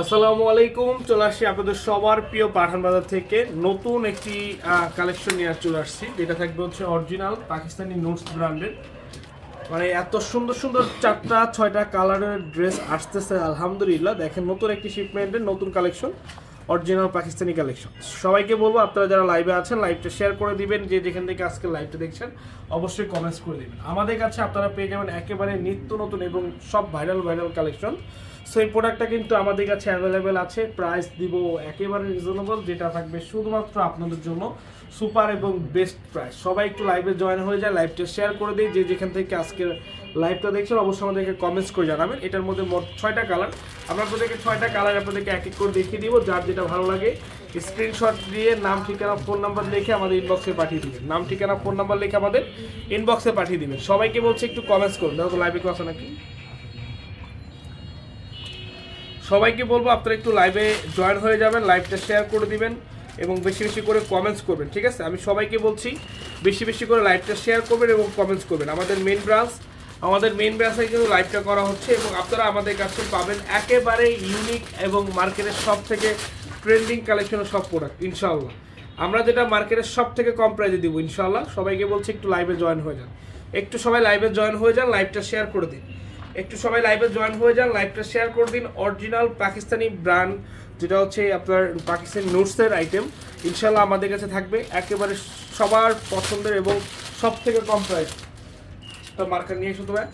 আসসালামু আলাইকুম, চলে আসছি আপনাদের সবার প্রিয় পাঠান বাজার থেকে নতুন একটি কালেকশন নিয়ে চলে আসছি। যেটা থাকবে হচ্ছে অরিজিনাল পাকিস্তানি নোটস ব্র্যান্ডের মানে এত সুন্দর সুন্দর চারটা, ছয়টা কালারের ড্রেস আসতেছে, আলহামদুলিল্লাহ। দেখেন নতুন একটি শিপমেন্টের নতুন কালেকশন অরিজিনাল পাকিস্তানি কালেকশন সবাইকে বলব, আপনারা যারা লাইভে আছেন লাইভটা শেয়ার করে দিবেন, যে যেখান থেকে আজকে লাইভটা দেখছেন, অবশ্যই কমেন্টস করে দিবেন। আমাদের কাছে আপনারা পেয়ে যাবেন একেবারে নিত্য নতুন এবং সব ভাইরাল ভাইরাল কালেকশন সো এই প্রোডাক্টটা কিন্তু আমাদের কাছে অ্যাভেলেবেল আছে। প্রাইস দিব একেবারে রিজনেবল যেটা থাকবে শুধুমাত্র আপনাদের জন্য সুপার এবং বেস্ট প্রাইস সবাই একটু লাইভে জয়েন হয়ে যায় লাইভটা শেয়ার করে দিই, যে যেখান থেকে আজকের লাইভটা দেখছেন, অবশ্যই আমাদেরকে কমেন্টস করে জানাবেন। এটার মধ্যে মোট ছয়টা কালার আমরা আপনাদেরকে ছয়টা কালার আপনাদেরকে এক এক করে দেখিয়ে দিব, যার যেটা ভালো লাগে। স্ক্রিনশট দিয়ে নাম, ঠিকানা ফোন নাম্বার লিখে আমাদের ইনবক্সে পাঠিয়ে দিবেন। নাম, ঠিকানা ফোন নাম্বার লিখে আমাদের ইনবক্সে পাঠিয়ে দিবেন। সবাইকে বলছে, একটু কমেন্টস করুন। দেখো লাইভে কেউ আছে নাকি? সবাইকে বলব, আপনারা একটু লাইভে জয়েন হয়ে যাবেন লাইভটা শেয়ার করে দিবেন এবং বেশি বেশি করে কমেন্টস করবেন, ঠিক আছে? আমি সবাইকে বলছি, বেশি বেশি করে লাইভটা শেয়ার করবেন এবং কমেন্টস করবেন। আমাদের মেন ব্রাঞ্চ আমাদের মেন ব্রাঞ্চে কিন্তু লাইভটা করা হচ্ছে এবং আপনারা আমাদের কাছে পাবেন একেবারে ইউনিক এবং মার্কেটের সব থেকে ট্রেন্ডিং কালেকশনের সব প্রোডাক্ট ইনশাল্লাহ আমরা যেটা মার্কেটের সব থেকে কম প্রাইজে দিব ইনশাল্লাহ সবাইকে বলছি একটু লাইভে জয়েন হয়ে যান। একটু সবাই লাইভে জয়েন হয়ে যান লাইভটা শেয়ার করে দিন। একটু সবাই লাইভে জয়েন হয়ে যান লাইভটা শেয়ার করে দিন। অরিজিনাল পাকিস্তানি ব্র্যান্ড যেটা হচ্ছে আপনার পাকিস্তানি নোটসের আইটেম ইনশাল্লাহ আমাদের কাছে থাকবে। একেবারে সবার পছন্দের এবং সব থেকে কম প্রাইস তো মার্কার নিয়ে এসো তোমরা।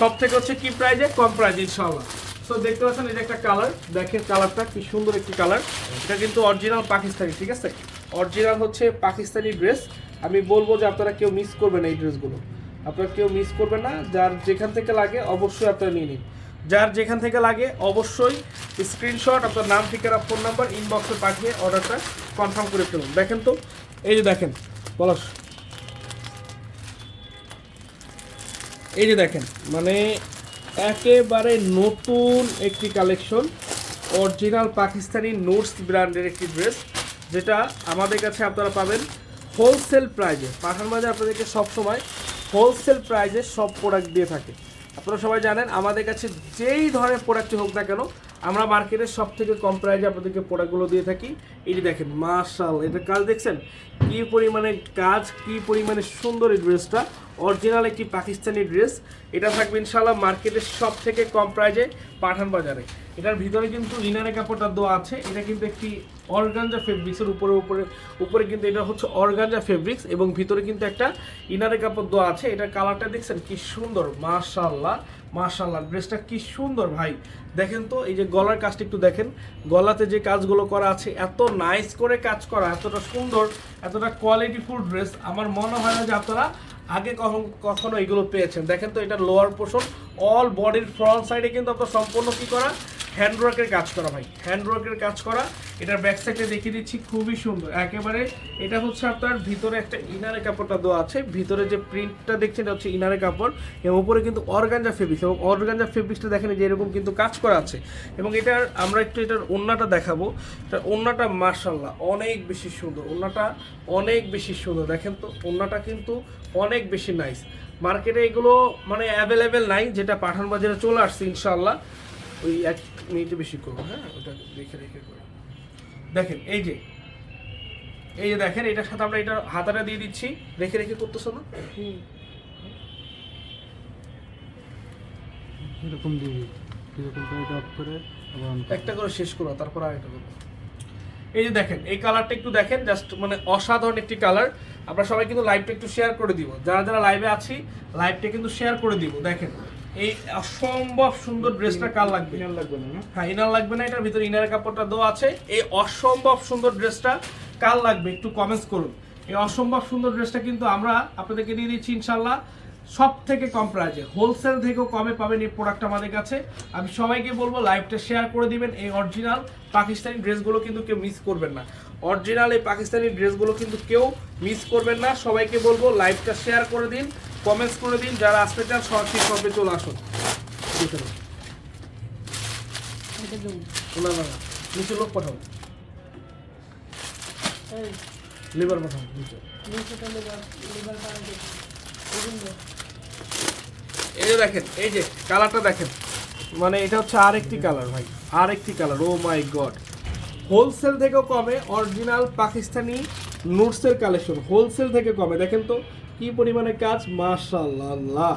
সব থেকে হচ্ছে কি প্রাইজে কম প্রাইজ ইনশাল্লাহ সো দেখতে পাচ্ছেন এটা একটা কালার দেখেন কালারটা কি সুন্দর একটি কালার এটা কিন্তু অরিজিনাল পাকিস্তানি, ঠিক আছে? অরিজিনাল হচ্ছে পাকিস্তানি ড্রেস আমি বলব যে আপনারা কেউ মিস করবেন এই ড্রেসগুলো আপনারা কেউ মিস করবেন না। যার যেখান থেকে লাগে, অবশ্যই আপনারা নিয়ে নিন। যার যেখান থেকে লাগে, অবশ্যই স্ক্রিনশট আপনার নাম, ঠিকানা ফোন নাম্বার ইনবক্সে পাঠিয়ে অর্ডারটা কনফার্ম করে ফেলুন। দেখেন তো? এই যে দেখেন, পলাশ। এই যে দেখেন মানে একেবারে নতুন একটি কালেকশন, অরিজিনাল পাকিস্তানি নোটস ব্র্যান্ডের একটি ড্রেস, যেটা আমাদের কাছে আপনারা পাবেন হোলসেল প্রাইজে। পাঠান মাঝে আপনাদেরকে সবসময় হোলসেল প্রাইজে সব প্রোডাক্ট দিয়ে থাকে। আপনারা সবাই জানেন, আমাদের কাছে যেই ধরনের প্রোডাক্টটি হোক না কেন আমরা মার্কেটের সব থেকে কম প্রাইজে আপনাদেরকে প্রোডাক্টগুলো দিয়ে থাকি। এটি দেখেন মার্শাল এটা কাজ দেখছেন? কি পরিমাণে কাজ, কি পরিমাণে সুন্দর এই ড্রেসটা অরিজিনাল একটি পাকিস্তানি ড্রেস এটা থাকবে ইনশাল্লাহ মার্কেটের সব থেকে কম প্রাইজে পাঠান বাজারে। এটার ভিতরে কিন্তু ইনারে কাপড়টা দেওয়া আছে। এটা কিন্তু একটি অর্গানজা ফেব্রিক্সের উপরে উপরে উপরে কিন্তু এটা হচ্ছে অর্গানজা ফেব্রিক্স এবং ভিতরে কিন্তু একটা ইনারে কাপড় দেওয়া আছে। এটার কালারটা দেখছেন কি সুন্দর মাশাল্লাহ মাশাল্লাহ ড্রেসটা কি সুন্দর ভাই। দেখেন তো, এই যে গলার কাজটা একটু দেখেন। গলাতে যে কাজগুলো করা আছে, এত নাইস করে কাজ করা, এতটা সুন্দর, এতটা কোয়ালিটিফুল ড্রেস আমার মনে হয় না যে আপনারা আগে কখন কখনো এগুলো পেয়েছেন। দেখেন তো, এটা লোয়ার পোর্শন অল বডির ফ্রন্ট সাইডে কিন্তু আপনার সম্পূর্ণ কি করা? হ্যান্ডওয়ার্কের কাজ করা ভাই হ্যান্ডওয়ার্কের কাজ করা। এটার ব্যাক সাইডে দেখিয়ে দিচ্ছি, খুবই সুন্দর। একেবারে এটা হচ্ছে আপনার ভিতরে একটা ইনারে কাপড়টা দেওয়া আছে। ভিতরে যে প্রিন্টটা দেখছেন, এটা হচ্ছে ইনারে কাপড়। এবং উপরে কিন্তু অর্গানজা ফেব্রিক্স এবং অর্গানজা ফেব্রিক্সটা দেখেন যে এরকম কিন্তু কাজ করা আছে। এবং এটার আমরা একটু এটার ওন্নাটা দেখাবো। এটার ওন্নাটা মার্শাল্লাহ অনেক বেশি সুন্দর। ওন্নাটা অনেক বেশি সুন্দর। দেখেন তো, ওন্নাটা কিন্তু অনেক বেশি নাইস মার্কেটে এগুলো মানে অ্যাভেলেবেল নাই, যেটা পাঠান বাজারে চলে আসছে ইনশাল্লাহ ওই এক মিনিটে বেশি করব হ্যাঁ? ওটা দেখে রেখে করে। দেখেন এই যে এই যে দেখেন এটার সাথে আমরা এটা হাতাটা দিয়ে দিচ্ছি। রেখে রেখে করতেছো না? এরকম দিবি এরকম করে করে। একটা করে শেষ করো তারপর আরেকটা করব এই যে দেখেন এই কালারটা একটু দেখেন জাস্ট মানে অসাধারণ একটি কালার আমরা সবাই কিন্তু লাইভটা একটু শেয়ার করে দিব। যারা যারা লাইভে আছি লাইভটা কিন্তু শেয়ার করে দিব। দেখেন এই অসম্ভব সুন্দর ড্রেসটা কার লাগবে। Final লাগবে না হ্যাঁ ইনার লাগবে না এটার ভিতরে ইনারের কাপড়টা দেওয়া আছে। এই অসম্ভব সুন্দর ড্রেসটা কার লাগবে একটু কমেন্টস করুন। এই অসম্ভব সুন্দর ড্রেসটা কিন্তু আমরা আপনাদেরকে দিয়ে দিচ্ছি ইনশাল্লাহ সব থেকে কম প্রাইজে হোলসেল থেকেও কমে পাবেন এই প্রোডাক্ট আমাদের কাছে। আমি সবাইকে বলব লাইভটা শেয়ার করে দিবেন। এই অরিজিনাল পাকিস্তানি ড্রেসগুলো কিন্তু কেউ মিস করবেন না। অরিজিনাল এই পাকিস্তানি ড্রেসগুলো কিন্তু কেউ মিস করবেন না। সবাইকে বলব লাইভটা শেয়ার করে দিন। কমেন্টস করে দিন যারা আসতে চান সরাসরি সবে চলে আসুন। নিচে লোক পাঠাও। লিভার পাঠাও নিচে। এই যে দেখেন এই যে কালারটা দেখেন। মানে এটা হচ্ছে আরেকটি কালার ভাই আরেকটি colour oh my god. Wholesale থেকেও কমে অরিজিনাল পাকিস্তানি নোটসের কালেকশন হোলসেল থেকে কমে। দেখেন তো কি পরিমাণে কাজ? মাশাল্লাহ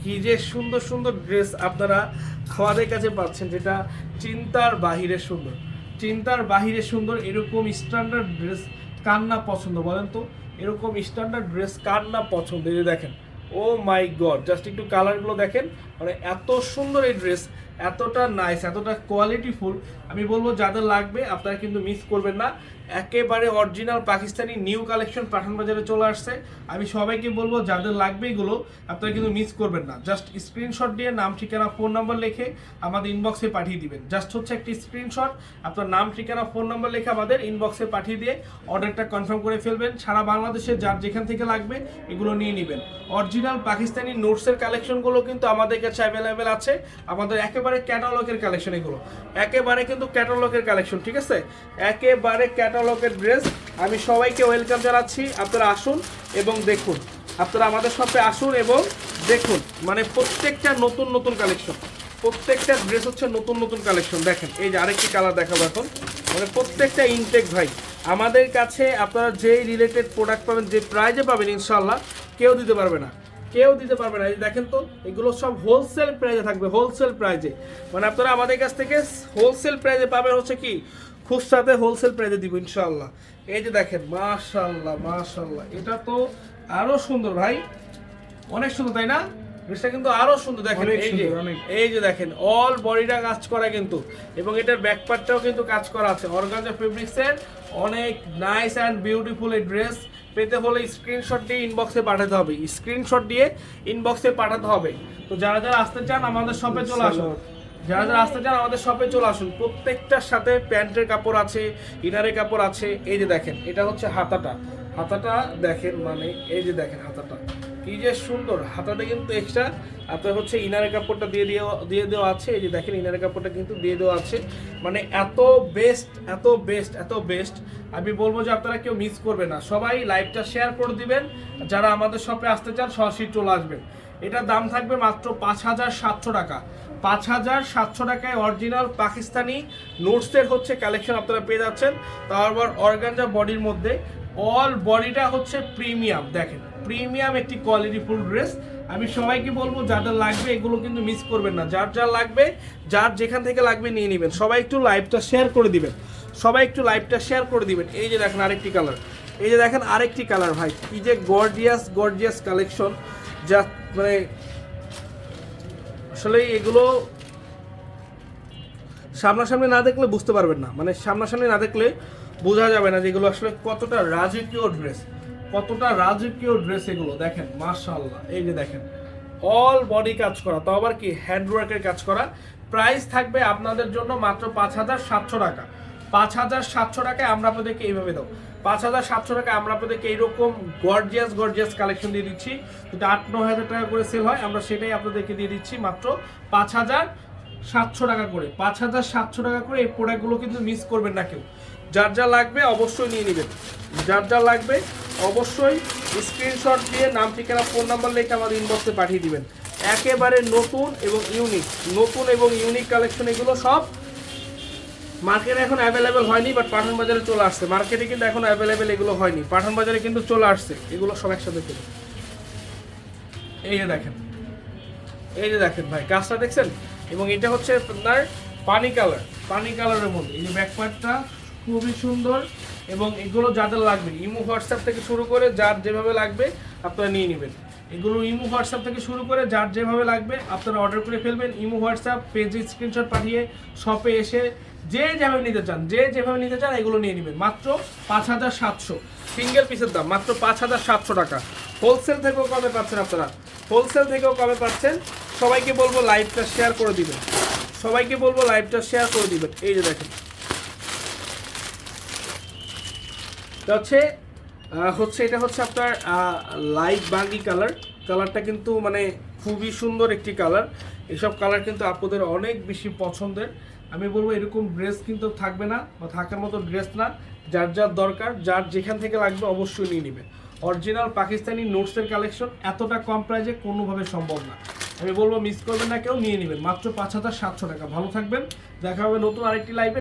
কি যে সুন্দর সুন্দর ড্রেস আপনারা আমাদের কাছে পাচ্ছেন, যেটা চিন্তার বাহিরে সুন্দর। চিন্তার বাহিরে সুন্দর, এরকম স্ট্যান্ডার্ড ড্রেস কার না পছন্দ বলেন তো? এরকম স্ট্যান্ডার্ড ড্রেস কার না পছন্দ? এই দেখেন ও মাই গড জাস্ট একটু কালারগুলো দেখেন। মানে এত সুন্দর এই ড্রেস এতটা নাইস এতটা কোয়ালিটিফুল আমি বলব, যাদের লাগবে, আপনারা কিন্তু মিস করবেন না। একেবারে original Pakistani new collection Pathan বাজারে চলে আসছে। আমি সবাইকে বলব, যাদের লাগবে এগুলো, আপনারা কিন্তু মিস করবেন না। জাস্ট স্ক্রিনশট দিয়ে নাম, ঠিকানা ফোন নাম্বার লিখে আমাদের ইনবক্সে পাঠিয়ে দিবেন। জাস্ট হচ্ছে একটি স্ক্রিনশট আপনার নাম, ঠিকানা ফোন নাম্বার লিখে আমাদের ইনবক্সে পাঠিয়ে দিয়ে অর্ডারটা কনফার্ম করে ফেলবেন। সারা বাংলাদেশে যার যেখান থেকে লাগবে এগুলো নিয়ে নেবেন। অরিজিনাল পাকিস্তানি নোটসের কালেকশনগুলো কিন্তু আমাদের কাছে অ্যাভেলেবেল আছে। আমাদের একেবারে ক্যাটালগের কালেকশন এগুলো। একেবারে কিন্তু ক্যাটালগের কালেকশন ঠিক আছে? একেবারে ক্যাটালগের ড্রেস, আমি সবাইকে ওয়েলকাম জানাচ্ছি। আপনারা আসুন এবং দেখুন। আপনারা আমাদের শপে আসুন এবং দেখুন। মানে প্রত্যেকটা নতুন নতুন কালেকশন। প্রত্যেকটা ড্রেস হচ্ছে নতুন নতুন কালেকশন। দেখেন, এই যে আরেকটি কালার দেখাবো এখন। মানে প্রত্যেকটা ইনটেক ভাই। আমাদের কাছে আপনারা যেই রিলেটেড প্রোডাক্ট পাবেন, যে প্রাইজে পাবেন ইনশাল্লাহ কেউ দিতে পারবে না। কেউ দিতে পারবে না। এই দেখেন তো, এগুলো সব হোলসেল প্রাইজে থাকবে হোলসেল প্রাইজে মানে আপনারা আমাদের কাছ থেকে হোলসেল প্রাইজে পাবেন হচ্ছে কি খুচরাতে হোলসেল প্রাইজে দিব ইনশাল্লাহ এই যে দেখেন মাশাল্লাহ মাশাল্লাহ এটা তো আরও সুন্দর ভাই। অনেক সুন্দর তাই না? ড্রেসটা কিন্তু আরও সুন্দর দেখেন এই যে। এই যে দেখেন অল বডিটা কাজ করা কিন্তু। এবং এটার ব্যাক পার্টটাও কিন্তু কাজ করা আছে। অর্গানজা ফেব্রিক্সের অনেক নাইস অ্যান্ড বিউটিফুল এই ড্রেস পেতে হলে স্ক্রিনশট দিয়ে ইনবক্সে পাঠাতে হবে। স্ক্রিনশট দিয়ে ইনবক্সে পাঠাতে হবে। তো যারা যারা আসতে চান আমাদের শপে চলে আসুন। যারা যারা আসতে চান আমাদের শপে চলে আসুন। প্রত্যেকটার সাথে প্যান্টের কাপড় আছে, ইনারের কাপড় আছে, এই যে দেখেন, এটা হচ্ছে হাতাটা। হাতাটা দেখেন মানে এই যে দেখেন হাতাটা। কি যে সুন্দর হাতাতে কিন্তু এক্সট্রা আপনার হচ্ছে ইনারের কাপড়টা দিয়ে দেওয়া দিয়ে দেওয়া আছে। এই যে দেখেন, ইনারের কাপড়টা কিন্তু দিয়ে দেওয়া আছে। মানে এত বেস্ট এত বেস্ট এত বেস্ট আমি বলব যে আপনারা কেউ মিস করবে না। সবাই লাইভটা শেয়ার করে দিবেন। যারা আমাদের শপে আসতে চান, সরাসরি চলে আসবেন। এটার দাম থাকবে মাত্র পাঁচ হাজার সাতশো টাকা। পাঁচ হাজার সাতশো টাকায় অরিজিনাল পাকিস্তানি নোটসের হচ্ছে কালেকশন আপনারা পেয়ে যাচ্ছেন। তারপর অর্গানজা বডির মধ্যে। অল বডিটা হচ্ছে প্রিমিয়াম দেখেন। প্রিমিয়াম একটি কোয়ালিটি ফুল ড্রেস আমি সবাইকে বলব যাদের লাগবে এগুলো কিন্তু মিস করবেন না। যার যার লাগবে, যার যেখান থেকে লাগবে নিয়ে নেবেন। সবাই একটু লাইভটা শেয়ার করে দিবেন। সবাই একটু লাইভটা শেয়ার করে দিবেন। এই যে দেখেন আরেকটি কালার এই যে দেখেন আরেকটি কালার ভাই। কি যে গর্জিয়াস গর্জিয়াস কালেকশন যা মানে আসলে এগুলো সামনাসামনি না দেখলে বুঝতে পারবেন না। মানে সামনাসামনি না দেখলে বোঝা যাবে না যে এগুলো আসলে কতটা রাজকীয় ড্রেস। কতটা রাজকীয় ড্রেস এগুলো, দেখেন, মাশাআল্লাহ, এই যে দেখেন অল বডি কাজ করা। তো আবার কি হ্যান্ডওয়ার্কের কাজ করা। প্রাইস থাকবে আপনাদের জন্য মাত্র পাঁচ হাজার সাতশো টাকা। পাঁচ হাজার সাতশো টাকায় আমরা আপনাদেরকে এইভাবে দাও পাঁচ হাজার সাতশো টাকায় আমরা আপনাদেরকে এইরকম গর্জিয়াস গর্জিয়াস কালেকশন দিয়ে দিচ্ছি। যেটা আট ন হাজার টাকা করে সেল হয়, আমরা সেটাই আপনাদেরকে দিয়ে দিচ্ছি মাত্র পাঁচ হাজার সাতশো টাকা করে। পাঁচ হাজার সাতশো টাকা করে এই প্রোডাক্টগুলো কিন্তু মিস করবেন না কেউ। যার যা লাগবে অবশ্যই নিয়ে নেবেন। যার যা লাগবে অবশ্যই স্ক্রিনশট দিয়ে নাম, ঠিকানা ফোন নাম্বার লিখে আমাদের ইনবক্সে পাঠিয়ে দিবেন। একেবারে নতুন এবং ইউনিক নতুন এবং ইউনিক কালেকশন এগুলো সব মার্কেটে এখন অ্যাভেলেবেল হয়নি বাট পাঠান বাজারে চলে আসছে। মার্কেটে কিন্তু এখন অ্যাভেলেবেল এগুলো হয়নি। পাঠান বাজারে কিন্তু চলে আসছে। এগুলো সব একসাথে এই যে দেখেন। এই যে দেখেন ভাই কাজটা দেখছেন? এবং এটা হচ্ছে আপনার পানি কালার। পানি কালারের মধ্যে। এই যে ব্যাকপার্টটা খুবই সুন্দর এবং এগুলো যাদের লাগবে, ইমো হোয়াটসঅ্যাপ থেকে শুরু করে যার যেভাবে লাগবে আপনারা নিয়ে নেবেন। এগুলো ইমো হোয়াটসঅ্যাপ থেকে শুরু করে যার যেভাবে লাগবে আপনারা অর্ডার করে ফেলবেন। ইমো হোয়াটসঅ্যাপ পেজে স্ক্রিনশট পাঠিয়ে শপে এসে যে যেভাবে নিতে চান, যে যেভাবে নিতে চান, এগুলো নিয়ে নেবেন। মাত্র পাঁচ হাজার সাতশো। সিঙ্গেল পিসের দাম, মাত্র পাঁচ হাজার সাতশো টাকা। হোলসেল থেকেও কমে পাচ্ছেন আপনারা? হোলসেল থেকেও কমে পাচ্ছেন? সবাইকে বলব লাইভটা শেয়ার করে দিবেন। সবাইকে বলব লাইভটা শেয়ার করে দিবেন। এই যে দেখেন। হচ্ছে হচ্ছে, এটা হচ্ছে আপনার লাইট বাঙ্গি কালার কালারটা কিন্তু মানে খুবই সুন্দর একটি কালার এসব কালার কিন্তু আপুদের অনেক বেশি পছন্দের। আমি বলব এরকম ড্রেস কিন্তু থাকবে না বা থাকার মতো ড্রেস না। যার যার দরকার, যার যেখান থেকে লাগবে অবশ্যই নিয়ে নেবে। অরিজিনাল পাকিস্তানি নোটসের কালেকশন এতটা কম প্রাইজে কোনোভাবে সম্ভব না। আমি বলব মিস করবেন না কেউ, নিয়ে নেবেন। মাত্র পাঁচ হাজার সাতশো টাকা। ভালো থাকবেন। দেখা হবে নতুন আরেকটি লাইভে